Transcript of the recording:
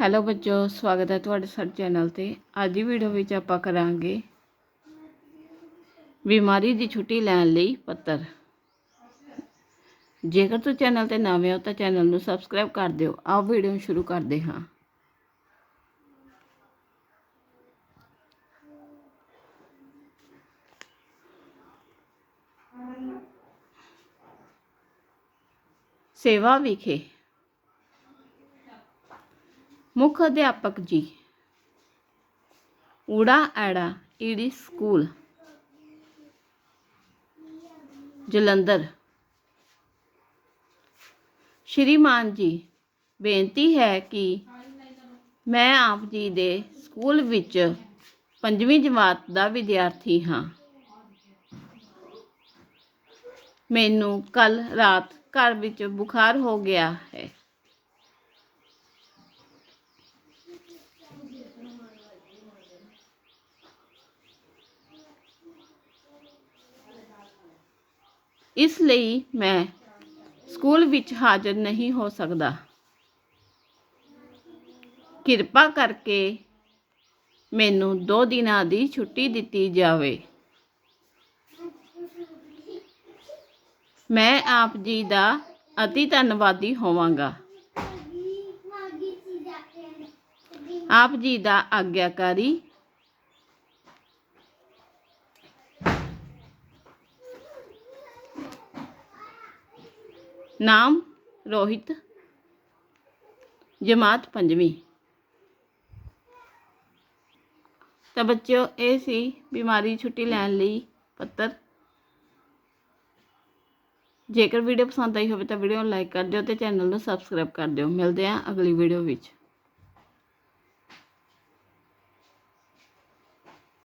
Hello ਬੱਚੋ, ਸਵਾਗਤ ਹੈ ਤੁਹਾਡੇ ਸਾਡੇ ਚੈਨਲ ਤੇ। ਅੱਜ ਦੀ ਵੀਡੀਓ ਵਿੱਚ ਆਪਾਂ ਕਰਾਂਗੇ ਬਿਮਾਰੀ ਦੀ ਛੁੱਟੀ ਲੈਣ ਲਈ ਪੱਤਰ। ਜੇਕਰ ਤੁਸੀਂ ਚੈਨਲ ਤੇ ਨਵੇਂ ਹੋ ਤਾਂ ਚੈਨਲ ਨੂੰ ਸਬਸਕ੍ਰਾਈਬ ਕਰ ਦਿਓ। ਆਓ ਵੀਡੀਓ ਨੂੰ ਸ਼ੁਰੂ ਕਰਦੇ ਹਾਂ। ਸੇਵਾ ਵਿਖੇ ਮੁੱਖ ਅਧਿਆਪਕ ਜੀ। ਊੜਾ ਐੜਾ, ਈੜੀ ਸਕੂਲ। ਜਲੰਧਰ। ਸ਼੍ਰੀਮਾਨ ਜੀ, ਬੇਨਤੀ ਹੈ ਕਿ ਮੈਂ ਆਪ ਜੀ ਦੇ ਸਕੂਲ ਵਿੱਚ ਪੰਜਵੀਂ ਜਮਾਤ ਦਾ ਵਿਦਿਆਰਥੀ ਹਾਂ। ਮੈਨੂੰ ਕੱਲ ਰਾਤ ਘਰ ਵਿੱਚ ਬੁਖਾਰ ਹੋ ਗਿਆ ਹੈ। ਇਸ ਲਈ ਮੈਂ ਸਕੂਲ ਵਿੱਚ ਹਾਜ਼ਰ ਨਹੀਂ ਹੋ ਸਕਦਾ। ਕਿਰਪਾ ਕਰਕੇ ਮੈਨੂੰ 2 ਦਿਨਾਂ ਦੀ ਛੁੱਟੀ ਦਿੱਤੀ ਜਾਵੇ। ਮੈਂ ਆਪ ਜੀ ਦਾ ਅਤੀ ਧੰਨਵਾਦੀ ਹੋਵਾਂਗਾ। ਆਪ ਜੀ ਦਾ ਆਗਿਆਕਾਰੀ ਨਾਮ ਰੋਹਿਤ, ਜਮਾਤ ਪੰਜਵੀਂ। ਤਾਂ ਬੱਚਿਓ, ਇਹ ਸੀ ਬਿਮਾਰੀ ਛੁੱਟੀ ਲੈਣ ਲਈ ਪੱਤਰ। ਜੇਕਰ ਵੀਡੀਓ ਪਸੰਦ ਆਈ ਹੋਵੇ ਤਾਂ ਵੀਡੀਓ ਨੂੰ ਲਾਈਕ ਕਰ ਦਿਓ ਤੇ ਚੈਨਲ ਨੂੰ ਸਬਸਕ੍ਰਾਈਬ ਕਰ ਦਿਓ। ਮਿਲਦੇ ਹਾਂ ਅਗਲੀ ਵੀਡੀਓ ਵਿੱਚ।